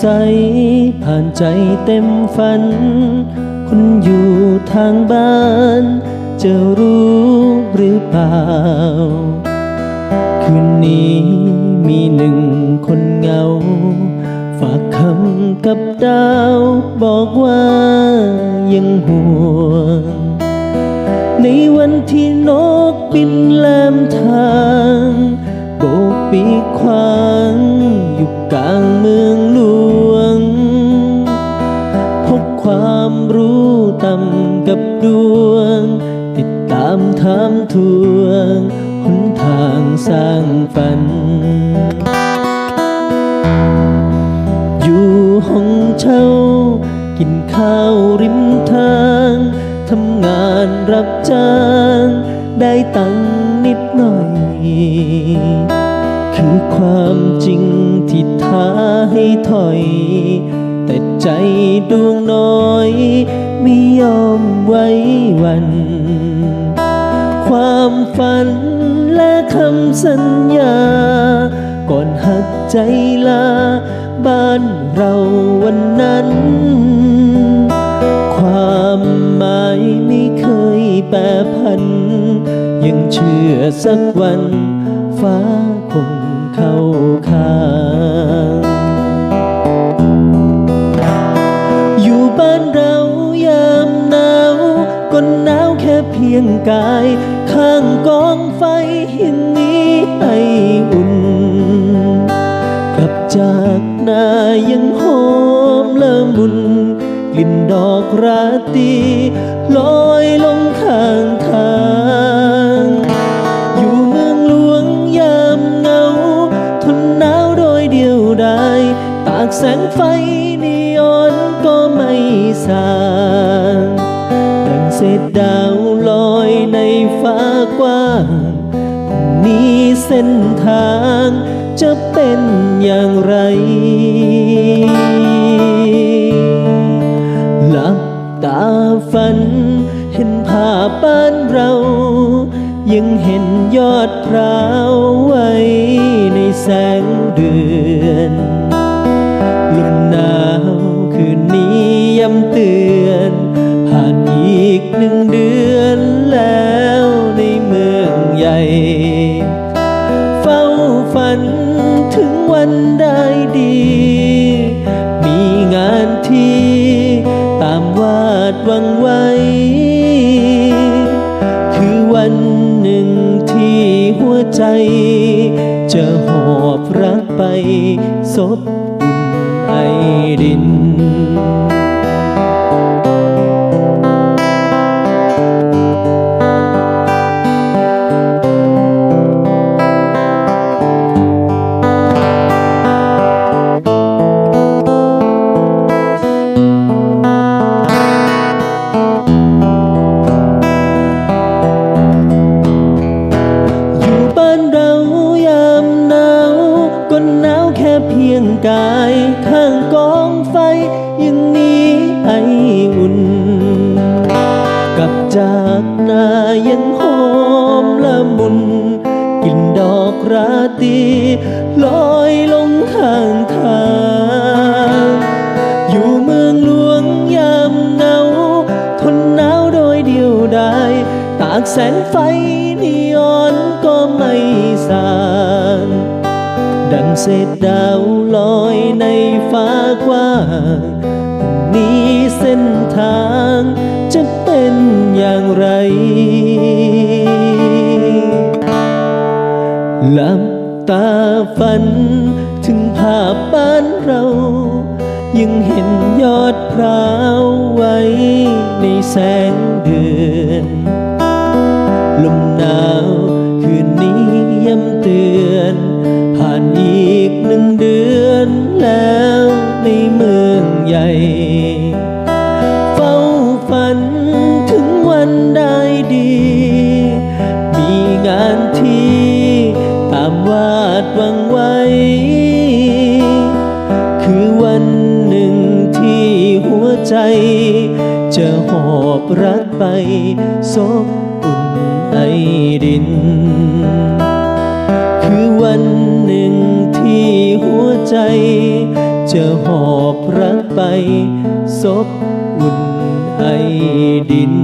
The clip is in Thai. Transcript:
ใส ผ่านใจเต็มฝัน คุณอยู่ทางบ้าน จะรู้หรือเปล่า คืนนี้มีหนึ่งคนเงา ฝากคำกับดาว บอกว่ายังห่วง ในวันที่นกบินแลมทางโบกปีกขวา ดวง ติดตามถามทวงหนทางสร้างฝัน อยู่ห้องเช่า กินข้าวริมทางทำงานรับจ้าง ได้ตังค์นิดหน่อย คือความจริงที่ท้าให้ถอย แต่ใจดวงน้อย ไม่ยอมไว้วัน ความฝันและคำสัญญา ก่อนหักใจลา บ้านเราวันนั้น ความหมายไม่เคยแปรผัน ยังเชื่อสักวัน ฟ้าคงเข้าข้าายข้างกองไฟยังมีให้อุ่น กลับจากนายังหอมละมุน กลิ่นดอกราตรีลอยลงข้างทาง อยู่เมืองหลวงยามเหงา ทนหนาวโดยเดียวดาย ตากแสงไฟ นี้เส้นทางจะเป็นอย่างไร หลับตาฝัน เห็นภาพบ้านเรา ยังเห็นยอดพร้าวไว้ในแสงเดือน ฝันถึงวันได้ดี มีงานที่ตามวาดวังไว้ คือวันหนึ่งที่หัวใจ จะหอบรักไปซบอุ่นไอดินากแสงไฟนีออนก็ไม่สางดังเศษดาวลอยในฟ้ากว้างพรุ่งนี้เส้นทางจะเป็นอย่างไรหลับตาฝันถึงภาพบ้านเรา ยังเห็นยอดพร้าวไว้ในแสงเดือน เตือน ผ่านอีกหนึ่งเดือนแล้วในเมืองใหญ่ เฝ้าฝันถึงวันได้ดี มีงานที่ตามวาดวังไว้ คือวันหนึ่งที่หัวใจ จะหอบรักไปซบอุ่นไอดิน คือวันหนึ่งที่หัวใจ จะหอบรักไปซบอุ่นไอดิน